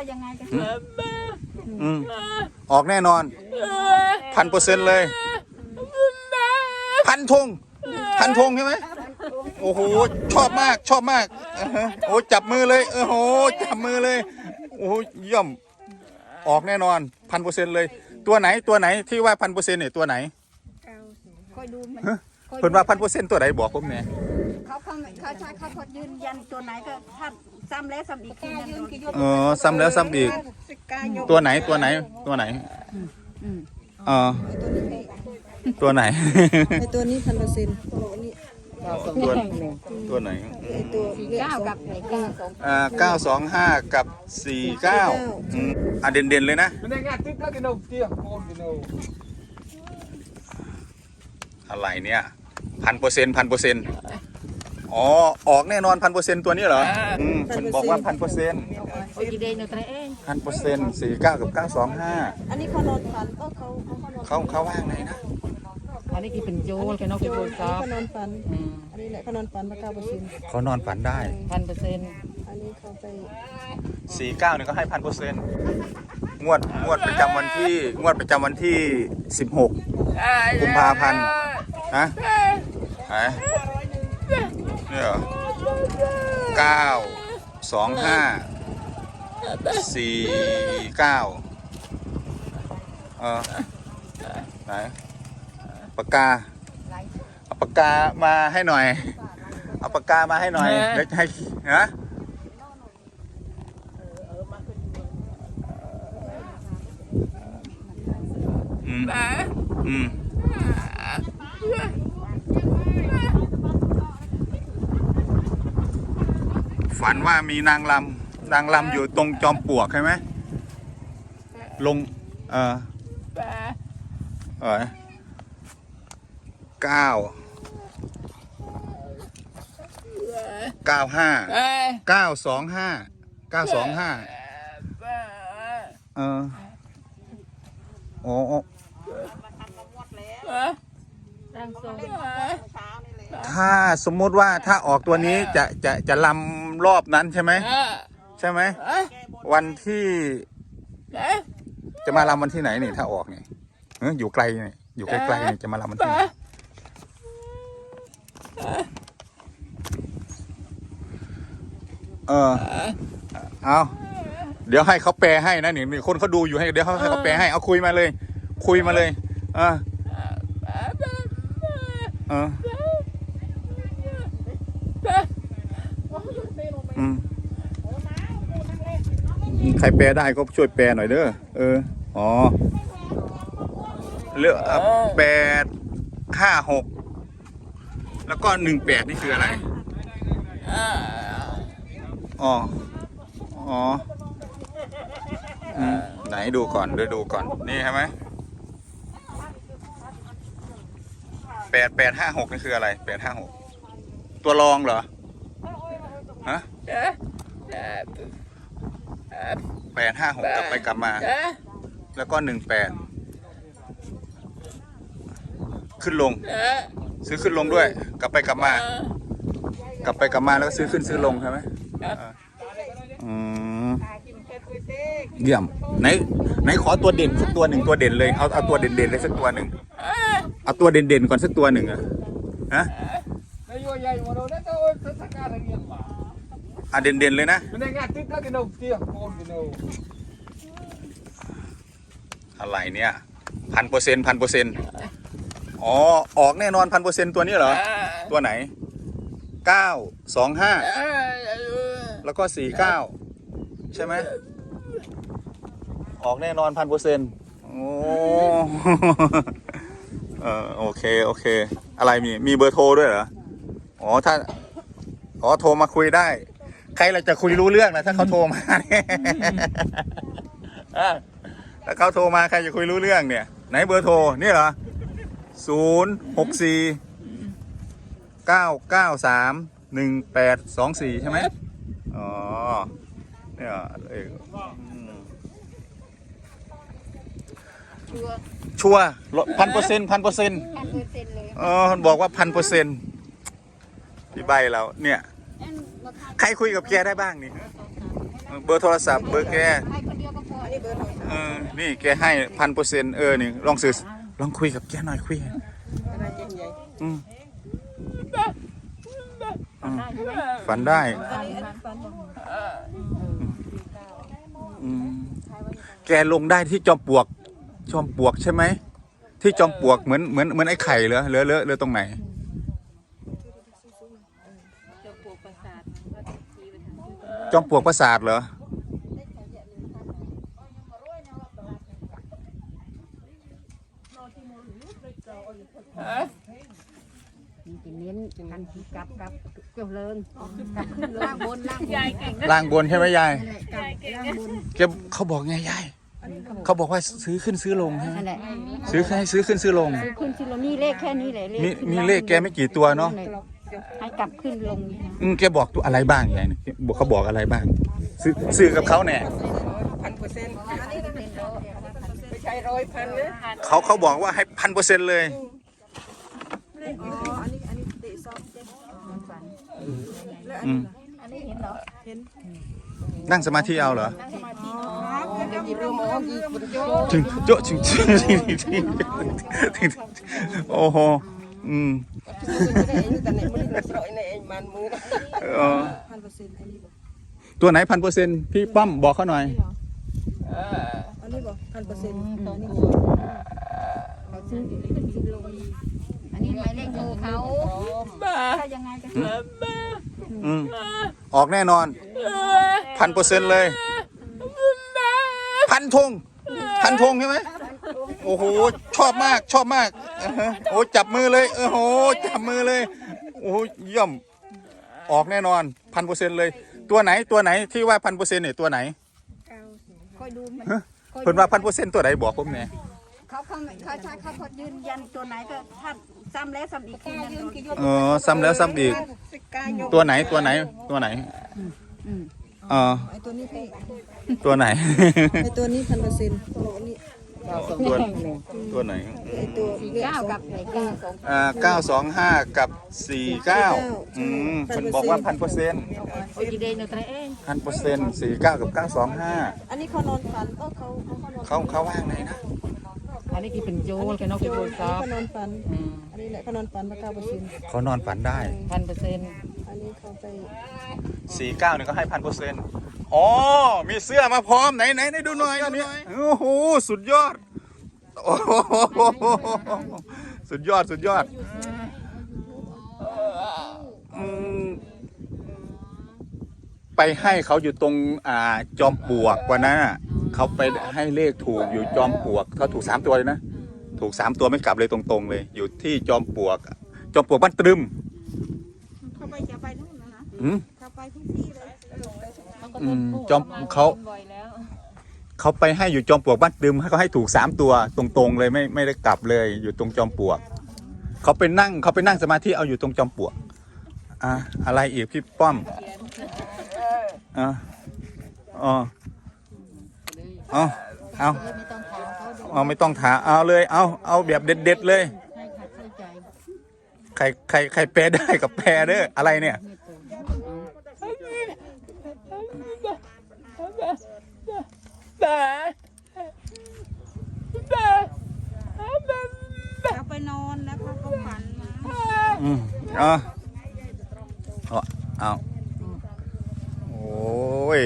ว่ายังไงกันอืมออกแน่นอนพันเปอร์เซ็นต์เลย พันธงพันธงใช่ไหมโอ้โหชอบมากชอบมากอือฮะโอ้จับมือเลยโอ้โหจับมือเลยโอ้โหเยี่ยมออกแน่นอนพันเปอร์เซ็นต์เลย ตัวไหนตัวไหนที่ว่าพันเปอร์เซ็นต์เนี่ยตัวไหนคอยดูมันฮะเพิ่นว่าพันเปอร์เซ็นต์ตัวไหนบอกผมเนี่ยเขาเขาเขาใช้เขาพดยืนยันตัวไหนก็ถ้า ซ้ำแล้วซ้ำอีกทีนั่นโดนเออซ้ำแล้วซ้ำอีก ตัวไหนตัวไหนตัวไหนเออตัวไหนไอตัวนี้พันเปอร์เซ็นต์ตัวตัวไหนไอตัวเก้ากับไอ้เก้าสองอ่าเก้าสองห้ากับสี่เก้าอืมอะเด่นเด่นๆเลยนะ Mình đang ngạt tích các cái đầu tiên, một cái đầu. อะไรเนี่ยพันเปอร์เซ็นต์พันเปอร์เซ็นต์ อ๋อ ออกแน่นอนพันเปอร์เซ็นต์ตัวนี้เหรอ อืมฉันบอกว่าพันเปอร์เซ็นต์โอ้ยเดนเนอร์เตรเองพันเปอร์เซ็นต์สี่เก้ากับเก้าสองห้าอันนี้เขานอนฝันก็เขาเขาเขานอนเขาเขาว่าไงนะอันนี้กี่เป็นโจลแค่นอกเป็นโจลซอฟเขานอนฝัน อันนี้แหละเขานอนฝันมาเก้าเปอร์เซ็นต์เขานอนฝันได้พันเปอร์เซ็นต์อันนี้เขาไปสี่เก้าเนี่ยก็ให้พันเปอร์เซ็นต์งวดงวดประจำวันที่งวดประจำวันที่สิบหกกุมภาพันธ์นะไหน เนี่ยเหรอเก้าสองห้าสี่เก้าเออไหนปากกาเอาปากกามาให้หน่อย เอาปากกามาให้หน่อยเดี๋ยวให้ฮะอืมอืม ฝันว่ามีนางลำนางลำอยู่ตรงจอมปลวกใช่ไหมลงเออเออเก้าเก้าห้าเก้าสองห้าเก้าสองห้าเออโอ้โอ้ร่างทรงถ้าสมมุติว่าถ้าออกตัวนี้จะจะจะลำ รอบนั้นใช่ไหม ใช่ไหม วันที่จะมาลำวันที่ไหนนี่ถ้าออกนี่เอ้ยอยู่ไกลนี่อยู่ใกล้ๆนี่จะมาลำวันที่ไหนเออเอาเดี๋ยวให้เขาแปลให้นะนี่นี่คนเขาดูอยู่ให้เดี๋ยวเขาให้เขาแปลให้เอาคุยมาเลย คุยมาเลย เอ่าเอออืม ใครแปลได้ก็ช่วยแปลหน่อยเด้อ เออ อ๋อเลือกอะแปดห้าหก แล้วก็หนึ่งแปดนี่คืออะไร อ๋อ อ๋ออืมไหนดูก่อนเดี๋ยวดูก่อน นี่ใช่ไหมแปดแปดห้าหกนี่คืออะไรแปดห้าหก ตัวรองเหรอ ฮะ แปดห้าหกกลับไปกลับมา แล้วก็หนึ่งแปดขึ้นลง ซื้อขึ้นลงด้วย กลับไปกลับมา กลับไปกลับมาแล้วก็ซื้อขึ้นซื้อลงใช่ไหมเอออืมเยี่ยมไหนไหนขอตัวเด่นสักตัวหนึ่งตัวเด่นเลยเอาเอาตัวเด่นเด่นๆเลยสักตัวหนึ่งเอาตัวเด่นเด่นๆก่อนสักตัวหนึ่งอะฮะ Đây vô dây mà đâu đấy thôi, tôi thắt ra thằng nghiền mà. อะเด่นเด่นๆเลยนะ Mình đang ngạt tích các cái đầu tiên, một cái đầu. อะไรเนี่ยพันเปอร์เซ็นต์พันเปอร์เซ็นต์อ๋อ ออกแน่นอนพันเปอร์เซ็นต์ตัวนี้เหรอ ตัวไหนเก้าสองห้าแล้วก็สี่เก้าใช่ไหมออกแน่นอนพันเปอร์เซ็นต์โอ้เออโอเค โอเค อะไรมี มีเบอร์โทรด้วยเหรอ อ๋อ ถ้า อ๋อ โทรมาคุยได้ ใครเราจะคุยรู้เรื่องนะถ้าเขาโทรมาเนี่ยอะถ้าเขาโทรมาใครจะคุยรู้เรื่องเนี่ย ไหนเบอร์โทรนี่เหรอศูนย์หกสี่เก้าเก้าสามหนึ่งแปดสองสี่ใช่ไหมอ๋อเนี่ยเอออืมชัวพันเปอร์เซ็นต์พันเปอร์เซ็นต์พันเปอร์เซ็นต์เลยเออบอกว่าพันเปอร์เซ็นต์พี่ใบเราเนี่ย ใครคุยกับแกได้บ้างนี่เบอร์โทรศัพท์เบอร์แกเออนี่แกให้พันเปอร์เซ็นต์เออนี่ลองสื่อลองคุยกับแกหน่อยคุยอืมฝันได้แกลงได้ที่จอมปลวก จอมปลวกใช่ไหม ที่จอมปลวกเหมือนเหมือนเหมือนไอ้ไข่เหรอเหลือเหลือเหน ลือตรงไหนจอมปลวกประสาทเหรอนี่จะเน้นกันกลับกลับเจ้าเลิงล่างบนล่างบนล่างบนใช่ไหมยายล่างบนแกเขาบอกไงยาย เขาบอกว่าซื้อขึ้นซื้อลงใช่ไหมนั่นแหละซื้อให้ซื้อขึ้นซื้อลงซื้อขึ้นสิลงนี่เลขแค่นี้แหละมีมีเลขแกไม่กี่ตัวเนาะ ให้กลับขึ้นลงนี่นะอืมแกบอกตัวอะไรบ้างยายเนี่ยบอกเขาบอกอะไรบ้าง ซื้อซื้อกับเขาเนี่ยพันเปอร์เซ็นต์อันนี้ก็เป็นร้อยไม่ใช่ร้อยพันนะเขาเขาบอกว่าให้พันเปอร์เซ็นต์เลยอ๋ออันนี้อันนี้เตะซอกเจ๊แล้วอันอืนี้มล่ะอันนี้เห็นเหรอเห็นนั่งสมาธิเอาเหรอนั่งสมาธิเดี๋ยวหยิบเรื่องมองหยิบโยถึงโจะถึงถึงถึงถึงโอ้โห อืมแต่เนี่ยมันนี่สอยในเองมันมือเออพันเปอร์เซ็นต์อันนี้บ่ตัวไหนพันเปอร์เซ็นต์พี่ป้อมบอกเขาหน่อยอันนี้บ่พันเปอร์เซ็นต์ตอนนี้เขาซื้อขึ้นสิลงอันนี้หมายเลขโทรเขาถ้ายังไงก็อืมออกแน่นอนพันเปอร์เซ็นต์เลย พันธงพันธงใช่ไหม โอ้โห ชอบมากชอบมากอ่าฮะโอ้จับมือเลยโอ้โหจับมือเลย โอ้โหเยี่ยมออกแน่นอนพันเปอร์เซ็นต์เลย ตัวไหนตัวไหนที่ว่าพันเปอร์เซ็นต์เนี่ยตัวไหนคอยดูมันฮะเพิ่นว่าพันเปอร์เซ็นต์ตัวไหนบอกผมเนี่ยเขาเขาเขาใช้เขาพอยืนยันตัวไหนก็ถ้าซ้ำแล้วซ้ำอีกทีนึงเออซ้ำแล้วซ้ำอีก ตัวไหนตัวไหนตัวไหนเออไอตัวนี้พี่ตัวไหนไอตัวนี้พันเปอร์เซ็นต์อันนี้ ตัวตัวไหนไอตัวเลขเก้าสองกับไหนเก้าสองอ่าเก้าสองห้ากับสี่เก้าอืมเพิ่นบอกว่าพันเปอร์เซ็นต์โอ้ยเดนเอาแต่เองพันเปอร์เซ็นต์สี่เก้ากับเก้าสองห้าอันนี้เขานอนฝันเออเขาเขาเขานอนเขาเขาว่างไหนนะอันนี้คือเป็นโจรแค่นอกเป็นโทรศัพเขาท์นอนฝันอันนี้แหละเขานอนฝันมาเก้าเปอร์เซ็นต์เขานอนฝันได้พันเปอร์เซ็นต์ อันนี้เขาไปสี่เก้าเนี่ยก็ให้พันเปอร์เซ็นต์อ๋อ มีเสื้อมาพร้อมไหนไหนไหนดูหน่อยอันนี้โอ้โห สุดยอด โอ้โหสุดยอด สุดยอดไปให้เขาอยู่ตรงอ่าจอมปลวกวันนั้นน่ะเขาไปให้เลขถูกอยู่จอมปลวกเขาถูกสามตัวเลยนะ ถูกสามตัวไม่กลับเลยตรงๆเลย อยู่ที่จอมปลวก จอมปลวกบ้านตรึม เขาไปจะไปนู่นนะนะ อืมเขาไปทุกที่เลยอืมจอมเขาเขาไปให้อยู่จอมปลวกบ้านตึมให้เขาให้ถูกสามตัวตรงๆเลยไม่ไม่ได้กลับเลยอยู่ตรงจอมปลวกเขาไปนั่งเขาไปนั่งสมาธิเอาอยู่ตรงจอมปลวกอะอะไรอีกพี่ป้อมอะอ๋อเอาเอาไม่ต้องถามเขาดูเอาไม่ต้องถามเอาเลย เอาเอาแบบเด็ด ๆ เลย ให้ขัดเข้าใจ ใครใครใครแปลได้กับแปลเด้ออะไรเนี่ย ไม่ตรง เขาไปนอนแล้วเขาก็ฝันมาอืมเอาเอาเอาโอ้ย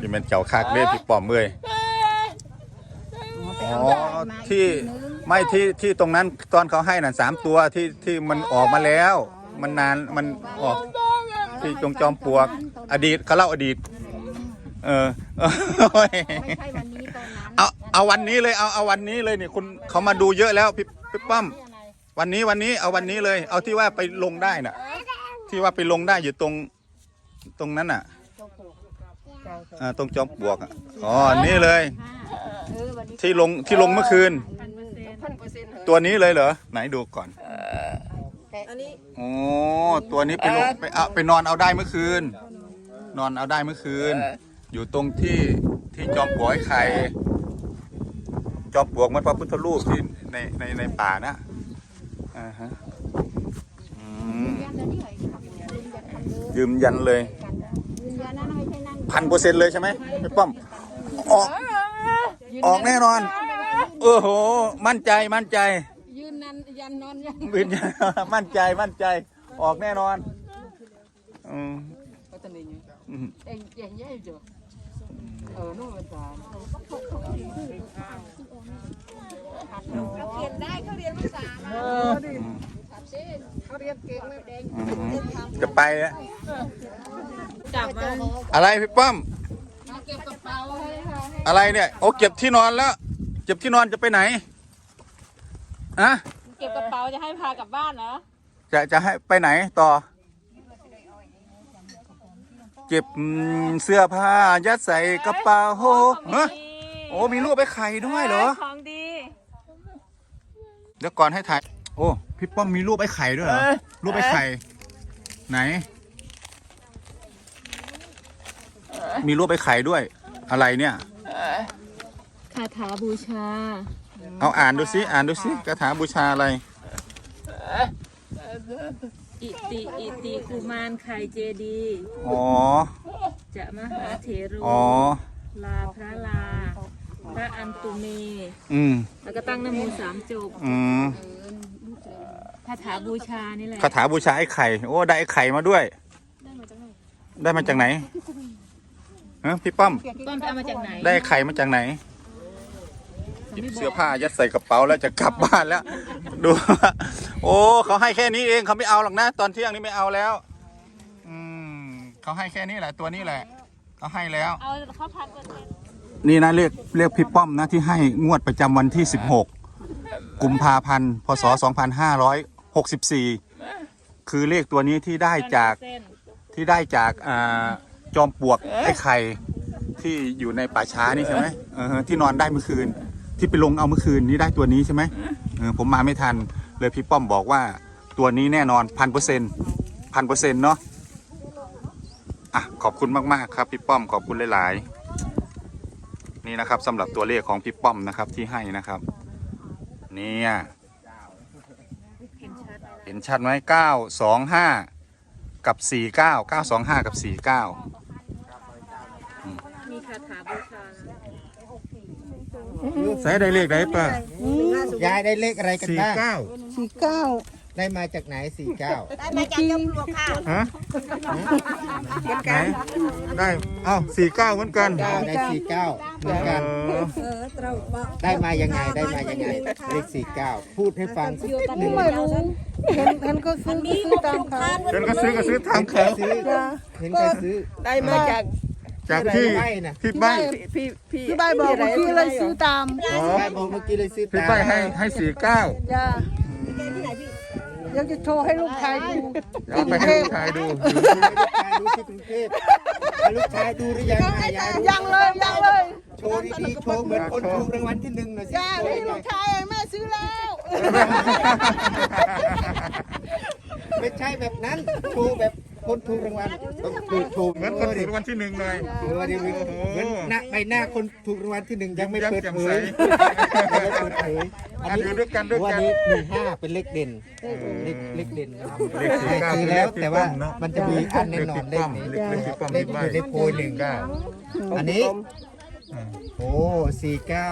นี่มันเจ้าคักเลยพี่ป้อมเอ้ยอ๋อที่ไม่ที่ที่ตรงนั้นตอนเขาให้น่ะสามตัวที่ที่มันออกมาแล้ว มันนานมันออกที่ตรงจอมปลวก อดีตเขาเล่าอดีต เออโอ้ยไม่ใช่วันนี้ตอนนั้นเอาเอาวันนี้เลยเอาเอาวันนี้เลยนี่คุณเขามาดูเยอะแล้วพี่พี่ป้อม วันนี้วันนี้เอาวันนี้เลย เอาที่ว่าไปลงได้น่ะ ที่ว่าไปลงได้อยู่ตรงตรงนั้นน่ะอ่าตรงจอมปลวกอะอ๋อนี่เลยเออวันนี้ที่ลงที่ลงเมื่อคืน พันเปอร์เซ็นต์เหรอตัวนี้เลยเหรอไหนดูก่อนอันนี้โอ้ตัวนี้ไปลงไปเอาไปนอนเอาได้เมื่อคืน นอนเอาได้เมื่อคืนอ ยู่ตรงที่ที่จอมปลวกไอ้ไข่จอมปลวกมันพระพุทธรูปที่ในในในป่านะอ่าฮะอืมยันแล้วนี่เหรอครับยืนยันทำเลยยืมยันเลยยืนยันนะไม่ใช่นั่งพันเปอร์เซ็นต์เลยใช่ไหมพี่ป้อมออกออกแน่นอน โอ้โห มั่นใจมั่นใจยืนนันยันนอนยันบินมั่นใจมั่นใจออกแน่นอน อืม ก็จะนี่ อืม เองเองยัยจ้ะ เออนู่นเป็นตาเขียนได้เขาเรียนภาษาเขาเรียนเก่งเลยแดงจะไปอะจับมาอะไรพี่ป้อมเอาเก็บกระเป๋าให้ค่ะอะไรเนี่ยโอ้เก็บที่นอนแล้ว เก็บที่นอนจะไปไหนอะเก็บกระเป๋าจะให้พากลับบ้านเหรอจะจะให้ไปไหนต่อ เก็บอืมเสื้อผ้ายัดใส่กระเป๋าโฮะโอ้มีรูปไปไข่ด้วยเหรอของดีเดี๋ยวก่อนให้ถ่ายโอ้พี่ป้อมมีรูปไอ้ไข่ด้วยเหรอรูปไอ้ไข่ ไหน มีรูปไอ้ไข่ด้วย อะไรเนี่ยคาถาบูชา เอาอ่านดูสิอ่านดูสิคาถาบูชาอะไร อิติอิติกุมารไข่เจดีอ๋อ จะมหาเถรุอ๋อ ลาพระลา พระอันตุเม อืม แล้วก็ตั้งนโมสามจบอืมคาถาบูชานี่แหละคาถาบูชาไอ้ไข่ โอ้ ได้ไอ้ไข่มาด้วย ได้มาจากไหนฮะพี่ป้อมป้อมไปเอามาจากไหน ได้ไข่มาจากไหน หยิบเสื้อผ้ายัดใส่กระเป๋าแล้วจะกลับบ้านแล้ว ดูโอ้เขาให้แค่นี้เองเขาไม่เอาหรอกนะตอนเที่ยงนี้ไม่เอาแล้ว อืมเขาให้แค่นี้แหละ ตัวนี้แหละเขาให้แล้ว เอาข้าวผัดเปอร์เซ็นต์นี่นะเรียกเรียกพี่ป้อมนะที่ให้งวดประจำวันที่ 16 กุมภาพันธ์พศ 2564 คือเลขตัวนี้ที่ได้จากเส้นที่ได้จากอ่าจอมปลวกไอ้ไข่ที่อยู่ในป่าช้านี่ใช่ไหมเออที่นอนได้เมื่อคืน ที่ไปลงเอาเมื่อคืนนี้ได้ตัวนี้ใช่ไหมเออผมมาไม่ทันเลยพี่ป้อมบอกว่าตัวนี้แน่นอนพันเปอร์เซ็นต์พันเปอร์เซ็นต์เนาะอะขอบคุณมากๆครับพี่ป้อมขอบคุณหลายๆนี่นะครับสำหรับตัวเลขของพี่ป้อมนะครับที่ให้นะครับ เนี่ยเห็นชัดไหมเก้าสองห้ากับ49 925กับ49มีคาถาบูชา ใส่ได้เลขไหนป่ะยายได้เลขอะไรกันบ้าง49สี่เก้าได้มาจากไหนสี่เก้าได้มาจากยมปลวกค่ะฮะไหนได้เอ้า49เหมือนกันได้สี่เก้าเหมือนเอกันอเออเราบอกได้มายังไงได้มายังไงเลขสี่เก้าพูดให้ฟังสักนิดหนึ่งไม่รู้เห็นเห็นก็ซื้อก็ซื้อตามเขาเดินก็ซื้อก็ซื้อทางใครเขาซื้อเห็นใครซื้อได้มาจาก จากที่ใบนะพี่ใบพี่พี่พี่ใบบอกเมื่อกี้เลยซื้อตามอ๋อใบบอกเมื่อกี้เลยซื้อพี่ตามใบให้ให้49จ้าเดี๋ยวจะโชว์ให้ลูกชายดูเอาไปให้ลูกชายดูลูกชายดูที่กรุงเทพแล้วลูกชายดูหรือยังอะยายดูยังเลยยังเลยโชว์ดีๆโชว์เหมือนคนถูกรางวัลที่หนึ่งหน่อยสิจ้าโชว์นี่หน่ลูอยกชายแม่ซื้อแล้วไม่ใช่แบบนั้นโชว์แบบ คนถูกรางวัลต้องถูกถูกเหมือนคนถูกรางวัลที่หนึ่งเลยเออเดี๋ยวเหมือนหน้าใบหน้าคนถูกรางวัลที่หนึ่งยังไม่เปิดเผยยังไม่ยังไม่เปิดเผยอะดูด้วยกันด้วยวันกันนี้หนึ่งห้าเป็นเลขเด่นเลขเลขเด่นเลขสี่เก้าซื้อแล้วแต่ว่ามันจะมีอันแน่นอนเลขนี้เลขพี่ป้อมเลขพี่อใบยู่ในโพยหนึ่งเก้า อันนี้โอ้สี่เก้า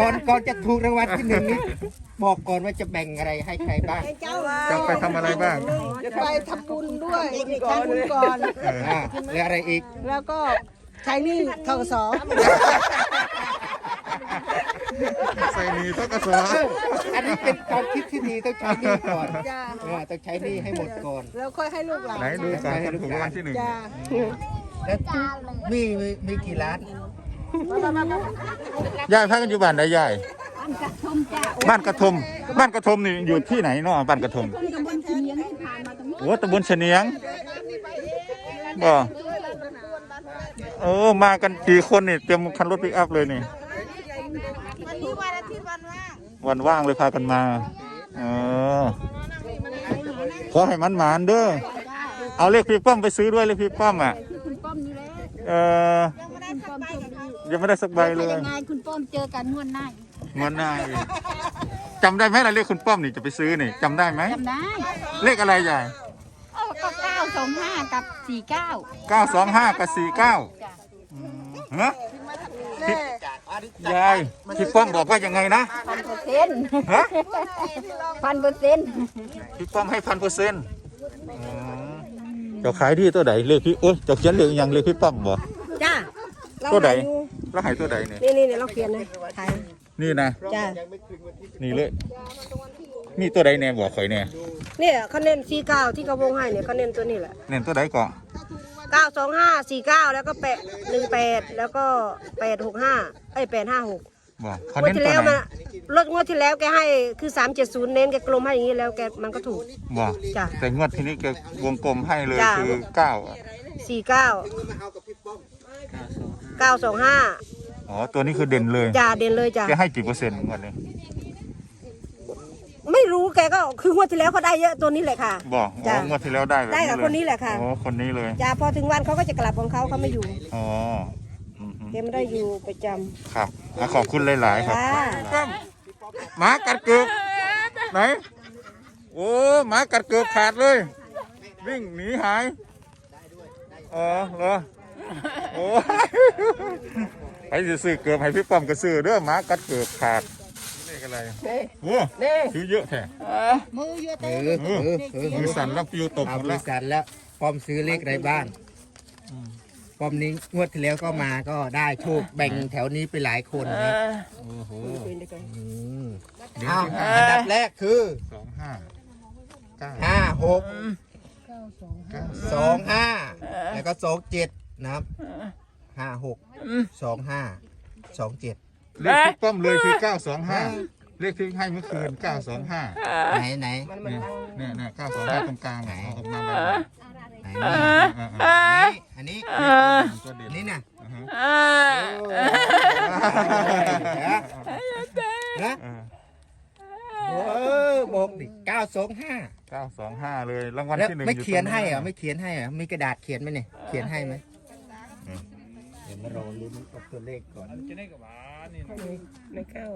ก่อนก่อนจะถูกรางวัลที่หนึ่งนี้บอกก่อนว่าจะแบ่งอะไรให้ใครบ้าง เจ้าจะไปทำอะไรบ้างจะไปทำบุญด้วยทำบุญก่อนอ่าแล้วอะไรอีก แล้วก็ใช้หนี่ทกสใส่หนีทกศอันนี้เป็นความคิดที่ดีต้องใช้หนี่ก่อนจ้าเออต้องใช้หนี่ให้หมดก่อน แล้วค่อยให้ลูกหลานไหนดูการคนถูกรางวัลที่หนึ่งจ้าแล้วมีมีมีกี่ล้าน ยายพักกันอยู่บ้านใดยายบ้านกระทมบ้านกระทมนี่อยู่ที่ไหนเนาะบ้านกระทมโอ้ตำบลเฉนียงบ่เออมากันกี่คนนี่เตรียมคันรถปิกอัพเลยนี่วันนี้วันอาทิตย์วันว่างวันว่างเลยพากันมาเออขอให้มันหมานเด้อเอาเลขพี่ป้อมไปซื้อด้วยเลขพี่ป้อมอะคุณป้อมนี่แหละเออ ยังไม่ได้สักใบกับเขายังไม่ได้สักใบเลยยังไงคุณป้อมเจอกันงวดหน้าเงินหน้าอีกจำได้ไหมล่ะเลขคุณป้อมนี่จะไปซื้อนี่จำได้ไหมจำได้เลขอะไรยายกก็เก้าสองห้ากับสี่เก้าเก้าสองห้ากับสี่เก้าฮะพี่ยายพี่ป้อมบอกว่ายังไงนะพันเปอร์เซ็นต์ฮะพันเปอร์เซ็นต์พี่ป้อมให้พันเปอร์เซ็นต์เจ้าขายดีตัวไหนเลขพี่โอ้ยเจ้าเขียนเลขยังเลขพี่ป้อมบ่ จ้าเราตัวไหนหาอยู่ แล้วหายตัวไหนเนี่ยนี่นี่เนี่ยเราเขียนเลยถ่ายนี่นะจ้านี่เลย นี่ตัวใดแน่บอกข่อยแน่เนี่ยเขาเน้นสี่เก้าที่เขาวงให้เนี่ยเขาเน้นตัวนี้แหละเน่นตัวใดก่อนเก้าสองห้าสี่เก้าแล้วก็แปดหนึ่งแปดแล้วก็แปดหกห้าไอ้แปดห้าหกบอกเขางวดเน้นที่ตัวแล้วไหนมันลดงวดที่แล้วแกให้คือสามเจ็ดศูนย์เน้นแกกลมให้อย่างนี้แล้วแกมันก็ถูกบอกจ้ะแต่งวดที่นี้แกวงกลมให้เลยจ้ะคือเก้าสี่เก้า เก้าสองห้าอ๋อ ตัวนี้คือเด่นเลยจ่าเด่นเลยจ้ะแกให้กี่เปอร์เซ็นต์งวดนี้ไม่รู้แกก็คืองวดที่แล้วเขาได้เยอะตัวนี้แหละค่ะ บอกอ๋จ้ะองวดที่แล้วได้แบบได้กับเลยคนนี้แหละค่ะอ๋อคนนี้เลยจ้าพอถึงวันเขาก็จะกลับของเขาเขาไม่อยู่อ๋ออืมฮึแกไม่ได้อยู่ประจครับอะขอบคุณหลายๆำครับจ้าหมากัดเกือบไหน โอ้หมากัดเกือบขาดเลย วิ่งหนีหาย อ๋อเหรอ โอ้ไปสิซื้อเกือบให้พี่ป้อมก็ซื้อเด้อหมากัดเกือบขาดเลขอะไรโอ้ซื้อเยอะแท้เออเออเออเออมือสั่นแล้วปิวตกหเอามดบแล้ริวษัทแล้วปอมซื้อเลขอะไรบ้างปอมนี้งวดที่แล้วก็มาก็ได้โชคแบ่งแถวนี้ไปหลายคนครับโอ้โหอืมอ้าวอันดับแรกคือสองห้าเก้าห้าหกเก้าสองห้าแล้วก็สองเจ็ด นะครับห้าหกสองห้าสองเจ็ดเลขพี่ป้อมเลยคือเก้าสองห้าเลขที่ให้เมื่อคืนเก้าสองห้าไหนไหนเนี่ยเนี่ยเนี่ยเก้าสองห้าตรงกลางไหนออกมาแบบไหนนี่อันนี้อันนี้ตัวเด่นอันนี้นะอ่าฮะนะโอ้บอกดิเก้าสองห้าเก้าสองห้าเลยรางวัลแล้วที่หนึ่งไม่อยู่เขียนตรงให้เหรอไม่เขียนให้เหรอมีกระดาษเขียนไหมเนี่ยเขียนให้ไหมเดี๋ยว มารอลุ้นกับตัวเลขก่อน จะได้กับหมานี่ไม่เข้า